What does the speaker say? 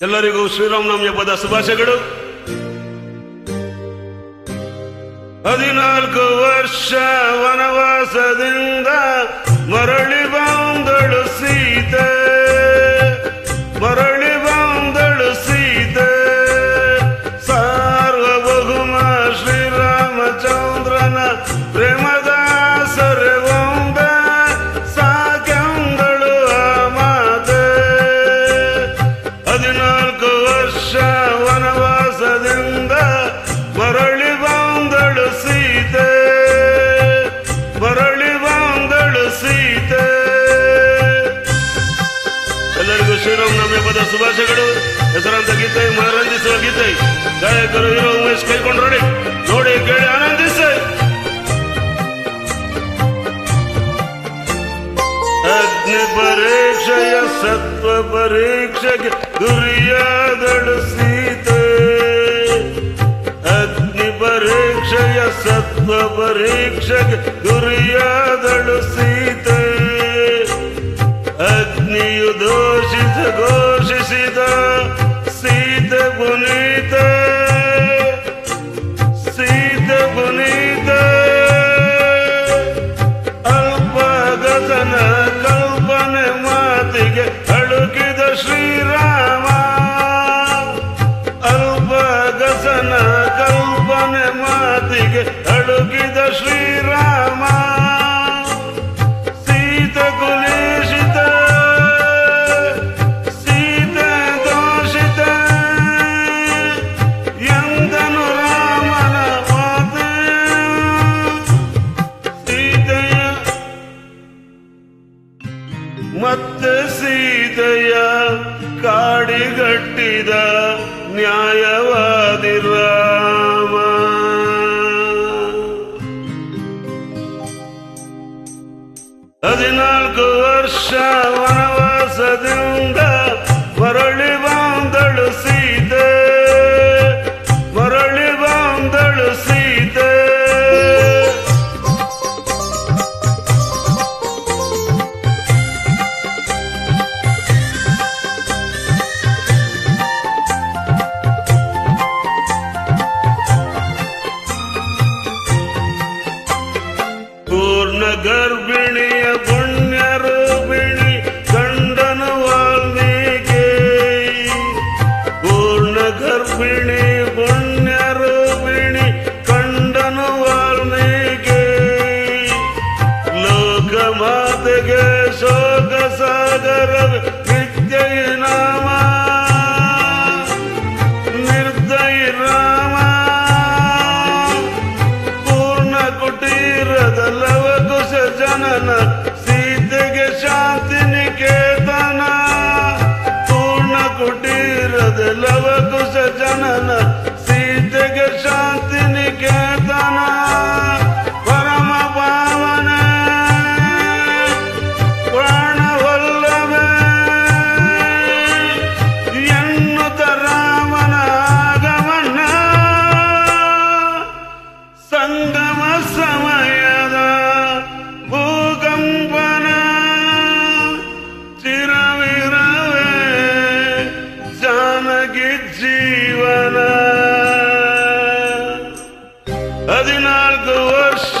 ಎಲ್ಲರಿಗೂ ಶ್ರೀರಾಮನವಮಿ ಹಬ್ಬದ ಶುಭಾಶಯಗಳು. ಹದಿನಾಲ್ಕು ವರ್ಷ ವನವಾಸದಿಂದ ಮರಳಿ ಎಲ್ಲರಿಗೂ ಶ್ರೀರಾಮನವಮಿ ಹಬ್ಬದ ಶುಭಾಶಯಗಳು ಹೆಸರಾಂತ ಗೀತೆ ಮನರಂಜಿಸುವ ಗೀತೆ ಗಾಯಕರು ಹೀರೋ ಉಮೇಶ್ ಕೈಕೊಂಡ್ರಡಿ ನೋಡಿ ಕೇಳಿ ಆನಂದಿಸಿ ಅಗ್ನಿ ಪರೀಕ್ಷೆಯ ಸತ್ವ ಪರೀಕ್ಷೆಗೆ ಗುರಿಯಾದಳು ಸೀತೆ ಅಗ್ನಿ ಪರೀಕ್ಷೆಯ ಸತ್ವ ಪರೀಕ್ಷೆಗೆ ಗುರಿಯಾದಳು ಮಾತಿಗೆ ಅಳುಕಿದ ಶ್ರೀರಾಮ, ಸೀತ ಕುಲೇಶಿತ ಸೀತ ದೋಷಿತ ಎಂದನು ರಾಮನ ಮಾತೆ. ಸೀತೆಯ ಮತ್ತೆ ಸೀತೆಯ ಕಾಡಿಗಟ್ಟಿದ ನ್ಯಾಯವಾದಿ ಹದಿನಾಲ್ಕು ವರ್ಷ ವನವಾಸದಿಂದ ಮರಳಿ ಬಂದಳು ಸೀತೆ. ಮರಳಿ ಬಂದಳು ಸೀತೆ. ಪೂರ್ಣ ಗರ್ಭಿಣಿಯ ಮಾತೆಗೆ ಶೋಕ ಸಾಗರ ವಿದ್ಯೆಯ ನಾಮ ನಿರ್ದಯ ರಾಮ ಪೂರ್ಣ ಕುಟೀರದ ಲವಕುಶ ಜನನ ಸೀತೆಗೆ ಶಾಂತಿ ಜಾನಕಿ ಜೀವನ. ಹದಿನಾಲ್ಕು ವರ್ಷ